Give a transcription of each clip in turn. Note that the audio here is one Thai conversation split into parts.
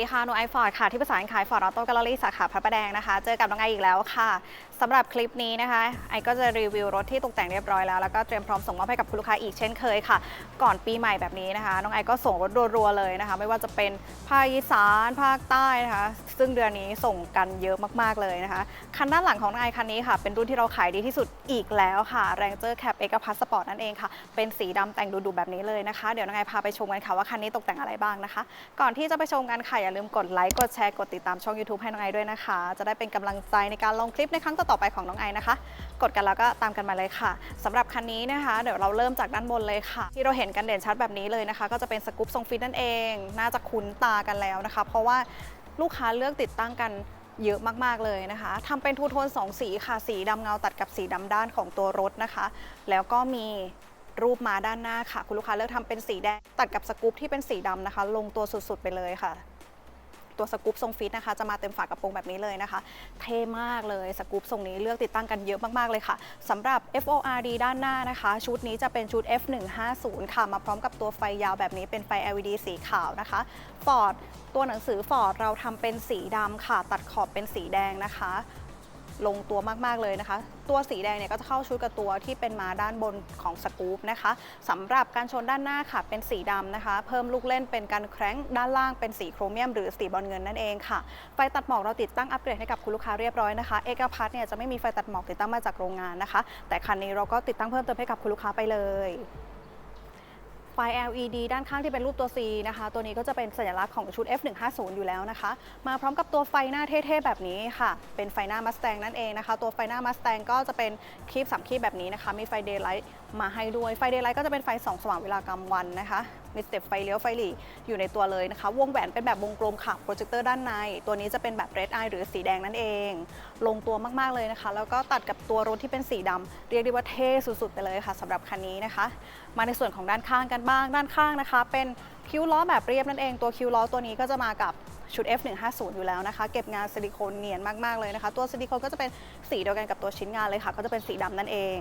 ดีค่ะนูไอฟอร์ดค่ะ ที่ประสาการขายฟอร์ดออโต้แกลเลอรี่สาขาพระประแดงนะคะ เจอกับน้องไออีกแล้วค่ะ สำหรับคลิปนี้นะคะ ไอก็จะรีวิวรถที่ตกแต่งเรียบร้อยแล้ว แล้วก็เตรียมพร้อมส่งมอบให้กับคุณลูกค้าอีกเช่นเคยค่ะ ก่อนปีใหม่แบบนี้นะคะ น้องไอก็ส่งรถรัวๆเลยนะคะ ไม่ว่าจะเป็นภาคอีสานภาคใต้นะคะ ซึ่งเดือนนี้ส่งกันเยอะมากๆเลยนะคะ คันด้านหลังของน้องไอคันนี้ค่ะ เป็นรุ่นที่เราขายดีที่สุดอีกแล้วค่ะ Ranger Cab เอกพัสสปอร์ตนั่นเองค่ะ เป็นสีดำแต่งดูๆแบบนี้เลยนะคะ เดี๋ยวน้องไอพาไปชมกันค่ะว่าคันนี้ตกแต่งอะไรบ้างนะคะ ก่อนที่จะไปชมกันค่ะอย่าลืมกดไลค์กดแชร์กดติดตามช่อง YouTube ให้น้องไอด้วยนะคะ จะได้เป็นกำลังใจในการลงคลิปในครั้งต่อๆไปของน้องไอนะคะ กดกันแล้วก็ตามกันมาเลยค่ะสำหรับคันนี้นะคะ เดี๋ยวเราเริ่มจากด้านบนเลยค่ะ ที่เราเห็นกันเด่นชัดแบบนี้เลยนะคะ ก็จะเป็นสกู๊ปทรงฟิตนั่นเอง น่าจะคุ้นตากันแล้วนะคะ เพราะว่าลูกค้าเลือกติดตั้งกันเยอะมาก ๆ เลยนะคะทำเป็นทูโทนสองสีค่ะ สีดำเงาตัดกับสีดำด้านของตัวรถนะคะ แล้วก็มีรูปมาด้านหน้าค่ะ คุณลูกค้าเลือกทำเป็นสีแดง ตัดกับสกู๊ปที่เป็นสีดำนะคะ ลงตัวสุด ๆ ไปเลยค่ะ ตัวสกู๊ปทรงฟิตนะคะ จะมาเต็มฝากระโปรงแบบนี้เลยนะคะ เท่มากเลยสกู๊ปทรงนี้เลือกติดตั้งกันเยอะมากๆเลยค่ะสำหรับ FORD ด้านหน้านะคะ ชุดนี้จะเป็นชุด F150 ค่ะ มาพร้อมกับตัวไฟยาวแบบนี้เป็นไฟ LED สีขาวนะคะฟอร์ดตัวหนังสือฟอร์ดเราทำเป็นสีดำค่ะ ตัดขอบเป็นสีแดงนะคะ ลงตัวมากๆเลยนะคะ ตัวสีแดงเนี่ยก็จะเข้าชุดกับตัวที่เป็นมาด้านบนของสกู๊ปนะคะสำหรับการชนด้านหน้าค่ะเป็นสีดำนะคะ เพิ่มลูกเล่นเป็นการแคร้งด้านล่างเป็นสีโครเมียมหรือสีบอลเงินนั่นเองค่ะไฟตัดหมอกเราติดตั้งอัปเกรดให้กับคุณลูกค้าเรียบร้อยนะคะเอกพัทเนี่ยจะไม่มีไฟตัดหมอกติดตั้งมาจากโรงงานนะคะ แต่คันนี้เราก็ติดตั้งเพิ่มเติมให้กับคุณลูกค้าไปเลย ไฟ LED ด้านข้างที่เป็นรูปตัว C นะคะ ตัวนี้ก็จะเป็นสัญลักษณ์ของชุด F150 อยู่แล้วนะคะ มาพร้อมกับตัวไฟหน้าเท่ๆแบบนี้ค่ะ เป็นไฟหน้า Mustang นั่นเองนะคะ ตัวไฟหน้า Mustang ก็จะเป็นคลิปสามคลิปแบบนี้นะคะ มีไฟ Daylight มาให้ด้วย ไฟ Daylight ก็จะเป็นไฟส่องสว่างเวลากลางวันนะคะมีสเต็ปไฟเลี้ยวไฟหลีอยู่ในตัวเลยนะคะ วงแหวนเป็นแบบวงกลมค่ะ โปรเจคเตอร์ด้านใน ตัวนี้จะเป็นแบบ Red Eye หรือสีแดงนั่นเอง ลงตัวมากๆเลยนะคะ แล้วก็ตัดกับตัวรถที่เป็นสีดำเรียกได้ว่าเท่สุดๆไปเลยค่ะสำหรับคันนี้นะคะ มาในส่วนของด้านข้างกันบ้างด้านข้างนะคะ เป็นคิ้วล้อแบบเรียบนั่นเองตัวคิ้วล้อตัวนี้ก็จะมากับชุด F150 อยู่แล้วนะคะ เก็บงานซิลิโคนเนียนมาก ๆ เลยนะคะ ตัวซิลิโคนก็จะเป็นสีเดียวกันกับตัวชิ้นงานเลยค่ะ ก็จะเป็นสีดำนั่นเอง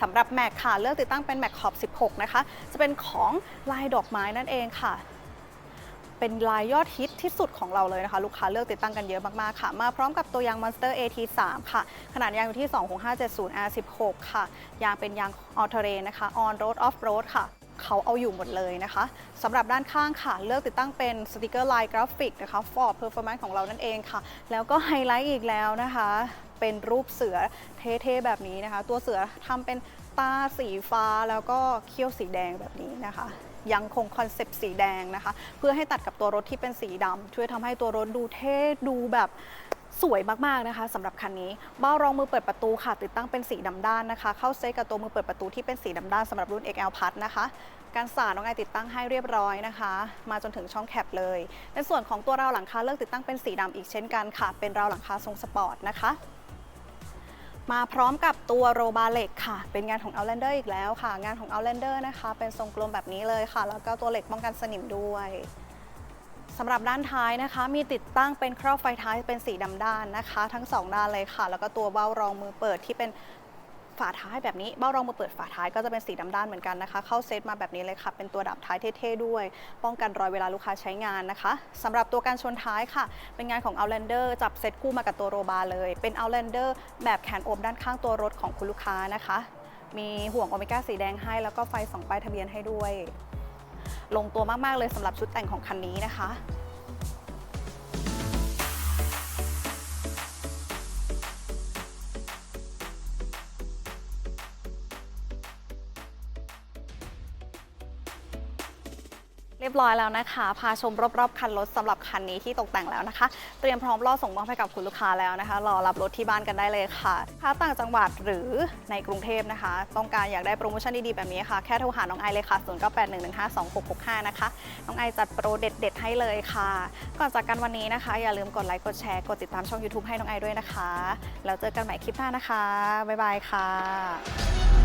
สำหรับแม็กค่ะเลือกติดตั้งเป็นแม็กขอบ 16 นะคะ จะเป็นของลายดอกไม้นั่นเองค่ะ เป็นลายยอดฮิตที่สุดของเราเลยนะคะ ลูกค้าเลือกติดตั้งกันเยอะมาก ๆ ค่ะ มาพร้อมกับตัวยาง Monster AT3 ค่ะ ขนาดยางอยู่ที่ 26570 R16 ค่ะ ยางเป็นยาง All Terrain นะคะ On Road Off Road ค่ะ เขาเอาอยู่หมดเลยนะคะสำหรับด้านข้างค่ะ เลือกติดตั้งเป็นสติกเกอร์ลายกราฟิกนะคะ for Performance ของเรานั่นเองค่ะ แล้วก็ไฮไลท์อีกแล้วนะคะ เป็นรูปเสือเท่ๆแบบนี้นะคะ ตัวเสือทำเป็นตาสีฟ้าแล้วก็เขี้ยวสีแดงแบบนี้นะคะยังคงคอนเซปต์สีแดงนะคะ เพื่อให้ตัดกับตัวรถที่เป็นสีดำช่วยทำให้ตัวรถดูเท่ดูแบบ สวยมากๆนะคะสำหรับคันนี้เบ้ารองมือเปิดประตูค่ะ ติดตั้งเป็นสีดำด้านนะคะ เข้าเซตกับตัวมือเปิดประตูที่เป็นสีดำด้านสำหรับรุ่น XL Plus นะคะการสาดน้องไอติดตั้งให้เรียบร้อยนะคะ มาจนถึงช่องแคปเลย ในส่วนของตัวราวหลังคาเลือกติดตั้งเป็นสีดำอีกเช่นกันค่ะ เป็นราวหลังคาทรงสปอร์ตนะคะมาพร้อมกับตัวโรบาเหล็กค่ะ เป็นงานของ Outlander อีกแล้วค่ะ งานของ Outlander นะคะ เป็นทรงกลมแบบนี้เลยค่ะ แล้วก็ตัวเหล็กป้องกันสนิมด้วย สำหรับด้านท้ายนะคะ มีติดตั้งเป็นครอบไฟท้ายเป็นสีดำด้านนะคะ ทั้ง 2 ด้านเลยค่ะ แล้วก็ตัวเบ้ารองมือเปิดที่เป็นฝาท้ายแบบนี้เบ้ารองมือเปิดฝาท้ายก็จะเป็นสีดำด้านเหมือนกันนะคะ เข้าเซตมาแบบนี้เลยค่ะ เป็นตัวดับท้ายเท่ๆด้วย ป้องกันรอยเวลาลูกค้าใช้งานนะคะสำหรับตัวการชนท้ายค่ะ เป็นงานของ Outlander จับเซตคู่มากับตัวโรบาเลย เป็น Outlander แบบแขนโอบด้านข้างตัวรถของคุณลูกค้านะคะ มีห่วงโอเมก้าสีแดงให้แล้วก็ไฟส่องป้ายทะเบียนให้ด้วย ลงตัวมากๆเลยสำหรับชุดแต่งของคันนี้นะคะ เรียบร้อยแล้วนะคะ พาชมรอบๆคันรถสำหรับคันนี้ที่ตกแต่งแล้วนะคะ เตรียมพร้อมรอส่งมอบให้กับคุณลูกค้าแล้วนะคะ รอรับรถที่บ้านกันได้เลยค่ะถ้าต่างจังหวัดหรือในกรุงเทพนะคะ ต้องการอยากได้โปรโมชั่นดีๆแบบนี้ค่ะ แค่โทรหาน้องไอเลยค่ะ 0981152665 นะคะ น้องไอจัดโปรเด็ดๆให้เลยค่ะ ก่อนจากกันวันนี้นะคะ อย่าลืมกดไลค์ กดแชร์ กดติดตามช่อง YouTube ให้น้องไอด้วยนะคะ แล้วเจอกันใหม่คลิปหน้านะคะ บ๊ายบายค่ะ